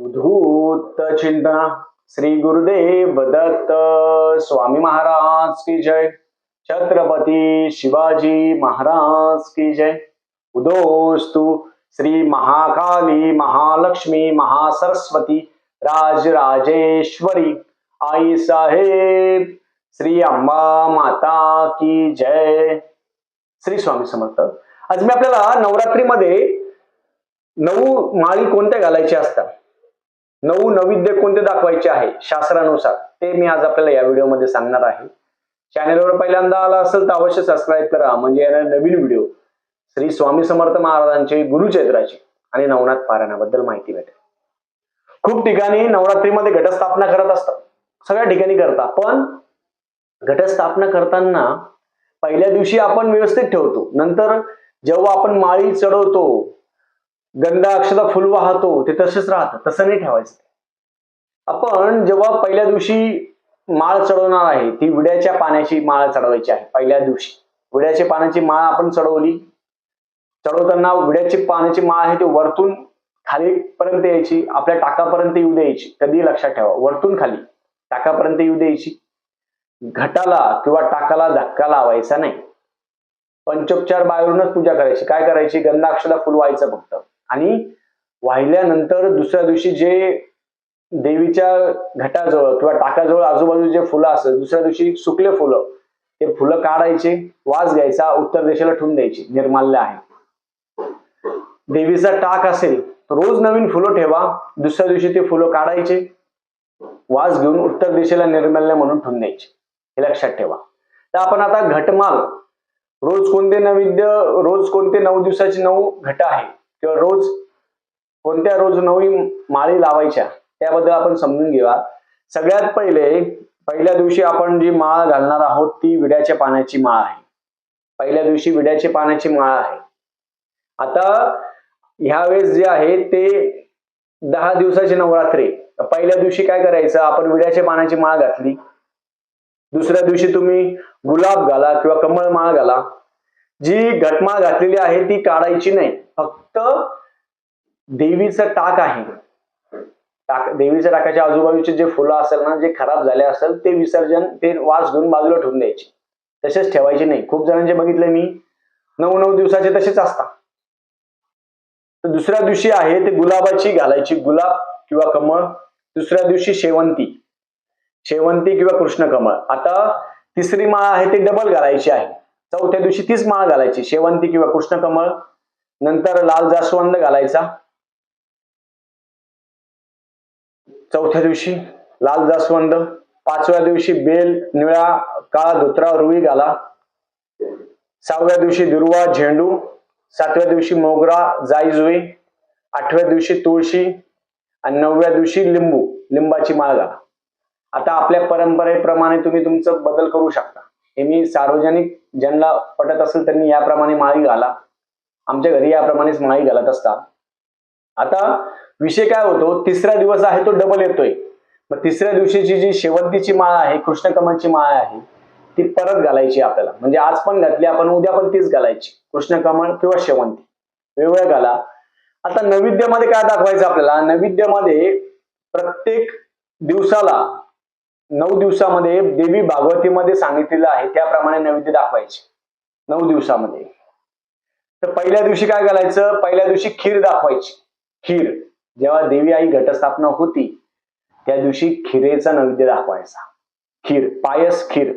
उद्धूत चिंतना श्री गुरुदेव दत्त स्वामी महाराज की जय। छत्रपती शिवाजी महाराज की जय। उदोस्तु श्री महाकाली महालक्ष्मी महासरस्वती राजराजेश्वरी। आई साहेब श्री अंबा माता की जय। श्री स्वामी समर्थ। आज मी आपल्याला नवरात्रीमध्ये नऊ माळी कोणत्या घालायच्या असतात? नऊ नैविद्य कोणते दाखवायचे आहे शास्त्रानुसार ते मी आज आपल्याला या व्हिडिओमध्ये सांगणार आहे. चॅनेलवर पहिल्यांदा आला असेल तर अवश्य सबस्क्राईब करा म्हणजे येणार नवीन व्हिडिओ श्री स्वामी समर्थ महाराजांचे गुरुचैत्राची आणि नवनाथ पारायणाबद्दल माहिती भेटेल. खूप ठिकाणी नवरात्रीमध्ये घटस्थापना करत असतात. सगळ्या ठिकाणी करतात पण घटस्थापना करताना पहिल्या दिवशी आपण व्यवस्थित ठेवतो. नंतर जेव्हा आपण माळी चढवतो गंधा अक्षता फुल वाहतो ते तसेच राहतं तसं नाही ठेवायचं. आपण जेव्हा पहिल्या दिवशी माळ चढवणार आहे ती विड्याच्या पाण्याची माळ चढवायची आहे पहिल्या दिवशी. विड्याच्या पाण्याची माळ आपण चढवली. चढवताना विड्याची पाण्याची माळ आहे ती वरतून खाली पर्यंत यायची आपल्या टाकापर्यंत येऊ द्यायची कधी लक्षात ठेवा वरतून खाली टाकापर्यंत येऊ द्यायची. घटाला किंवा टाकाला धक्का लावायचा नाही. पंचोपचार बाहेरूनच पूजा करायची. काय करायची? गंधा फुलवायचं फुल व्हायचं फक्त. आणि वाहिल्यानंतर दुसऱ्या दिवशी जे देवीच्या घटाजवळ किंवा टाकाजवळ आजूबाजू जे फुलं असतात दुसऱ्या दिवशी सुकले फुलं ते फुलं काढायचे वास घ्यायचा उत्तर दिशेला ठेवून द्यायची निर्माल्य आहे. देवीचा टाक असेल तर रोज नवीन फुलं ठेवा दुसऱ्या दिवशी ते फुलं काढायचे वास घेऊन उत्तर दिशेला निर्माल्य म्हणून ठेवून द्यायचे. हे लक्षात ठेवा. तर आपण आता घटमाल रोज कोणते नैवेद्य रोज कोणते नऊ दिवसाचे नऊ घट आहे किंवा रोज कोणत्या रोज नवी माळी लावायच्या त्याबद्दल आपण समजून घेऊया. सगळ्यात पहिले पहिल्या दिवशी आपण जी माळ घालणार आहोत ती विड्याच्या पाण्याची माळ आहे. पहिल्या दिवशी विड्याच्या पाण्याची माळ आहे. आता ह्यावेळेस जे आहे ते दहा दिवसाची नवरात्री. पहिल्या दिवशी काय करायचं आपण विड्याच्या पाण्याची माळ घातली. दुसऱ्या दिवशी तुम्ही गुलाब घाला किंवा कमळ माळ घाला. जी घटमाळ घातलेली आहे ती काढायची नाही. फक्त देवीचं टाक आहे. टाक देवीच्या टाकाच्या आजूबाजूचे जे फुलं असेल ना जे खराब झाले असेल ते विसर्जन ते वास घेऊन बाजूला ठेवून द्यायचे. तसेच ठेवायचे नाही. खूप जणांचे बघितले मी. नऊ नऊ दिवसाचे तसेच असतात. तर दुसऱ्या दिवशी आहे ते गुलाबाची घालायची. गुलाब किंवा कमळ. दुसऱ्या दिवशी शेवंती. शेवंती किंवा कृष्ण कमळ आता तिसरी माळ आहे ती डबल घालायची आहे. चौथ्या दिवशी तीच माळ घालायची. शेवंती किंवा कृष्ण कमळ नंतर लाल जास्वंद घालायचा. चौथ्या दिवशी लाल जास्वंद पाचव्या दिवशी बेल निळा काळा धुत्रा रुई घाला. सहाव्या दिवशी दुर्वा झेंडू. सातव्या दिवशी मोगरा जाईजुई. आठव्या दिवशी तुळशी. आणि नवव्या दिवशी लिंबू. लिंबाची माळ घाला. आता आपल्या परंपरेप्रमाणे तुम्ही तुमचं बदल करू शकता. हे मी सार्वजनिक ज्यांना पटत असेल त्यांनी याप्रमाणे माळी घाला. आमच्या घरी याप्रमाणेच माळी घालत असतात आता विषय काय होतो? तिसरा दिवस आहे तो डबल येतोय. मग तिसऱ्या दिवशीची जी शेवंतीची माळ आहे कृष्णकमलची माळ आहे ती परत घालायची आपल्याला. म्हणजे आज पण घातली आपण उद्या पण तीच घालायची. कृष्णकमळ किंवा शेवंती. वेगवेगळ्या घाला. आता नैवेद्यामध्ये काय दाखवायचं आपल्याला? नैवेद्यामध्ये प्रत्येक दिवसाला नऊ दिवसामध्ये देवी भागवतीमध्ये सांगितलेलं आहे त्याप्रमाणे नैवेद्य दाखवायचे. नऊ दिवसामध्ये. तर पहिल्या दिवशी काय घालायचं पहिल्या दिवशी खीर दाखवायची. खीर. जेव्हा देवी आई घटस्थापना होती त्या दिवशी खिरेचा नैवेद्य दाखवायचा. खीर. पायस खीर.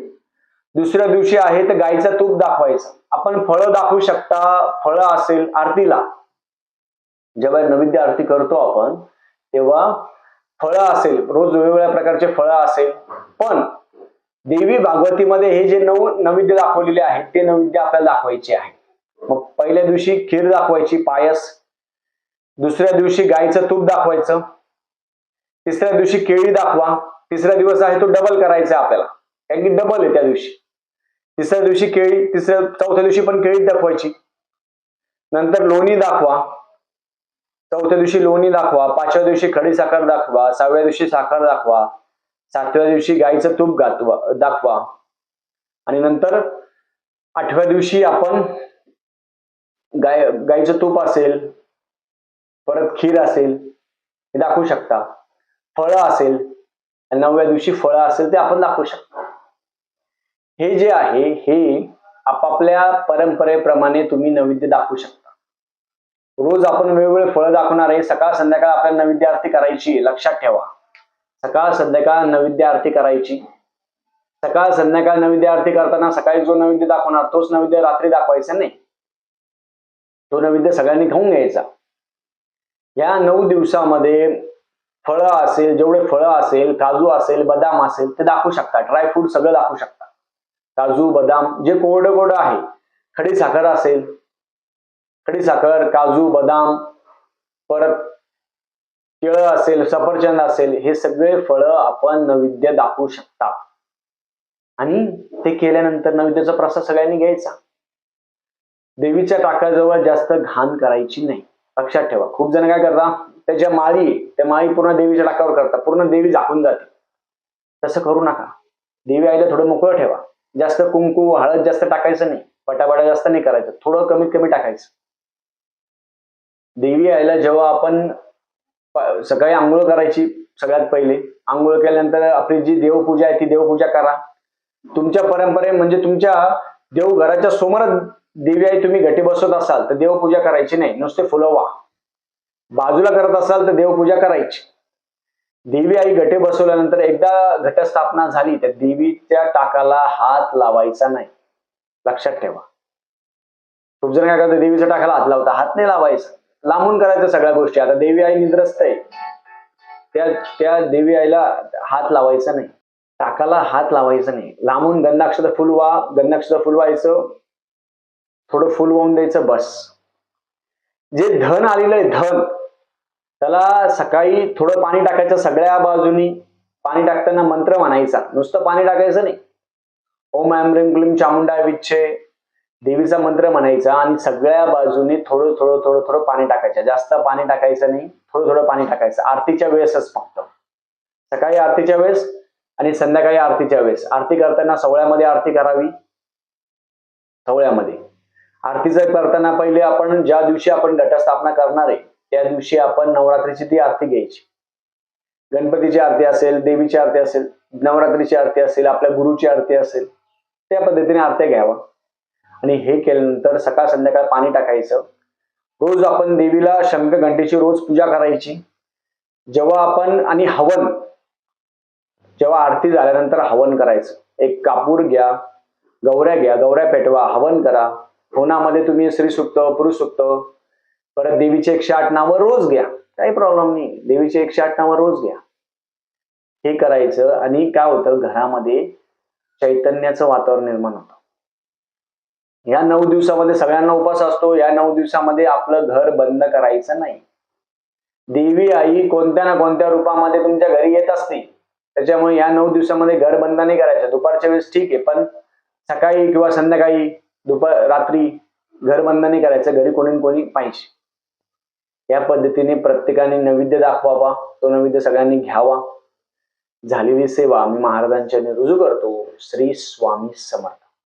दुसऱ्या दिवशी आहे तर गाईचं तूप दाखवायचं. आपण फळं दाखवू शकता. फळं असेल आरतीला. जेव्हा नैवेद्य आरती करतो आपण तेव्हा फळं असेल रोज वेगवेगळ्या प्रकारचे फळं असेल पण देवी भागवतीमध्ये हे जे नऊ नैवेद्य दाखवलेले आहेत ते नैवेद्य आपल्याला दाखवायचे आहे. मग पहिल्या दिवशी खीर दाखवायची पायस दुसऱ्या दिवशी गायचं तूप दाखवायचं तिसऱ्या दिवशी केळी दाखवा तिसरा दिवस आहे तो डबल करायचा आपल्याला. कारण की डबल आहे त्या दिवशी. तिसऱ्या दिवशी केळी तिसऱ्या चौथ्या दिवशी पण केळी दाखवायची. नंतर लोणी दाखवा चौथ्या दिवशी लोणी दाखवा पाचव्या दिवशी खडी साखर दाखवा सहाव्या दिवशी साखर दाखवा सातव्या दिवशी गाईचं तूप गातवा दाखवा. आणि नंतर आठव्या दिवशी आपण गाय गाईचं तूप असेल परत खीर असेल हे दाखवू शकता. फळं असेल नवव्या दिवशी फळं असेल ते आपण दाखवू शकता. हे जे आहे हे आपापल्या परंपरेप्रमाणे तुम्ही नैवेद्य दाखवू शकता. रोज आपण वेगवेगळे फळं दाखवणार आहे. सकाळ संध्याकाळ आपल्याला नैवेद्य आरती करायची लक्षात ठेवा. सकाळ संध्याकाळ नैवेद्य आरती करायची. सकाळ संध्याकाळ नैवेद्य आरती करताना सकाळी जो नैवेद्य दाखवणार तोच नैवेद्य रात्री दाखवायचा नाही. तो नैवेद्य सगळ्यांनी खाऊन घ्यायचा. या नऊ दिवसामध्ये फळं असेल जेवढे फळं असेल काजू असेल बदाम असेल ते दाखवू शकता. ड्रायफ्रूट सगळं दाखवू शकता. काजू बदाम जे कोरडं कोरडं आहे. खडी साखर असेल खडी साखर काजू बदाम परत केळं असेल सफरचंद असेल हे सगळे फळं आपण नैवेद्य दाखवू शकता. आणि ते केल्यानंतर नैवेद्याचा प्रसाद सगळ्यांनी घ्यायचा. देवीच्या टाकाजवळ जास्त घाण करायची नाही. लक्षात ठेवा. खूप जण काय करता त्याच्या माळी त्या माळी पूर्ण देवीच्या टाकावर करतात. पूर्ण देवी झाकून जाते. तसं करू नका. देवी आईला थोडं मोकळं ठेवा. जास्त कुंकू हळद जास्त टाकायचं नाही. पटापटा जास्त नाही करायचं. थोडं कमीत कमी टाकायचं. देवी आईला जेव्हा आपण सकाळी आंघोळ करायची सगळ्यात पहिले. आंघोळ केल्यानंतर आपली जी देवपूजा आहे ती देवपूजा करा. तुमच्या परंपरे म्हणजे तुमच्या देवघराच्या समोरच देवी आई तुम्ही घटी बसवत असाल तर देवपूजा करायची नाही. नुसते फुलवा बाजूला करत असाल तर देवपूजा करायची. देवी आई घटे बसवल्यानंतर एकदा घटस्थापना झाली तर देवीच्या टाकाला हात लावायचा नाही. लक्षात ठेवा. खूप जण काय करतात देवीच्या टाकाला हात लावता? हात नाही लावायचा. लांबून करायचं सगळ्या गोष्टी. आता देवी आई निद्रस्त आहे. त्या त्या देवी आईला हात लावायचा नाही. टाकाला हात लावायचा नाही. लांबून गंधाक्षर फुल वा गंधाक्षर फुल व्हायचं. थोडं फुल वाहून द्यायचं बस. जे धन आलेलं आहे धन. त्याला सकाळी थोडं पाणी टाकायचं सगळ्या बाजूनी. पाणी टाकताना मंत्र म्हणायचा. नुसतं पाणी टाकायचं नाही. ओम ऐम रेम क्लीम चामुंडा विच्छे. देवीचा मंत्र म्हणायचा आणि सगळ्या बाजूने थोडं थोडं थोडं थोडं पाणी टाकायचं. जास्त पाणी टाकायचं नाही थोडं थोडं पाणी टाकायचं. आरतीच्या वेळेसच फक्त. सकाळी आरतीच्या वेळेस आणि संध्याकाळी आरतीच्या वेळेस. आरती करताना सवळ्यामध्ये आरती करावी? सवळ्यामध्ये. आरतीचं करताना पहिले आपण ज्या दिवशी आपण घटस्थापना करणार आहे त्या दिवशी आपण नवरात्रीची ती आरती घ्यायची. गणपतीची आरती असेल देवीची आरती असेल नवरात्रीची आरती असेल आपल्या गुरुची आरती असेल त्या पद्धतीने आरत्या घ्यावा. आणि हे केल्यानंतर सकाळ संध्याकाळ पाणी टाकायचं. रोज आपण देवीला शंख घंटेची रोज पूजा करायची. जेव्हा आपण आणि हवन जेव्हा आरती झाल्यानंतर हवन करायचं. एक कापूर घ्या गौऱ्या घ्या गौऱ्या पेटवा हवन करा. होनामध्ये तुम्ही स्त्री सुक्त पुरुष सुक्त परत देवीचे एकशे आठ नावं रोज घ्या. काही प्रॉब्लेम नाही. देवीचे एकशे आठ नावं रोज घ्या. हे करायचं आणि काय होतं? घरामध्ये चैतन्याचं वातावरण निर्माण होतं. या नऊ दिवसामध्ये सगळ्यांना उपास असतो. या नऊ दिवसामध्ये आपलं घर बंद करायचं नाही. देवी आई कोणत्या ना कोणत्या रूपामध्ये तुमच्या घरी येत असते. त्याच्यामुळे या नऊ दिवसामध्ये घर बंद नाही करायचं. दुपारच्या वेळेस ठीक आहे पण सकाळी किंवा संध्याकाळी दुपार रात्री घर बंद नाही करायचं. घरी कोणी कोणी पाहिजे. या पद्धतीने प्रत्येकाने नैवेद्य दाखवावा. तो नैवेद्य सगळ्यांनी घ्यावा. झालेली सेवा मी महाराजांच्या रुजू करतो. श्री स्वामी समर्थ.